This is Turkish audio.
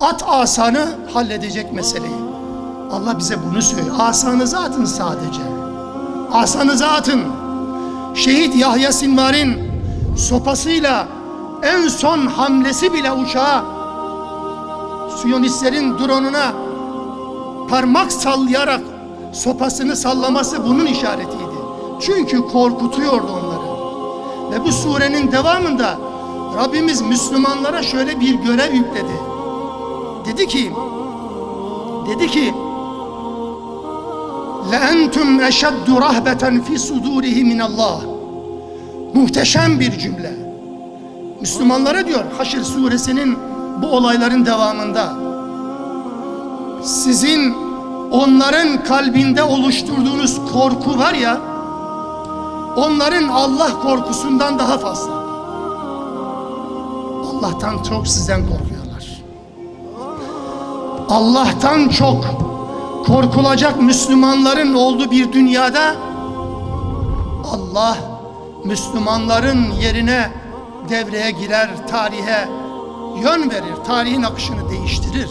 At asanı halledecek meseleyi. Allah bize bunu söylüyor. Asanızı atın sadece. Asanızı atın. Şehit Yahya Sinvar'ın sopasıyla en son hamlesi bile uçağa Siyonistlerin drone'una parmak sallayarak sopasını sallaması bunun işaretiydi. Çünkü korkutuyordu onları. Ve bu surenin devamında Rabbimiz Müslümanlara şöyle bir görev yükledi. Dedi ki dedi ki لَاَنْتُمْ اَشَدُّ رَهْبَةً فِي صُدُورِهِ مِنَ اللّٰهِ Muhteşem bir cümle. Müslümanlara diyor Haşr suresinin bu olayların devamında sizin onların kalbinde oluşturduğunuz korku var ya onların Allah korkusundan daha fazla. Allah'tan çok sizden korkuyorlar. Allah'tan çok korkulacak Müslümanların olduğu bir dünyada Allah Müslümanların yerine devreye girer, tarihe yön verir, tarihin akışını değiştirir.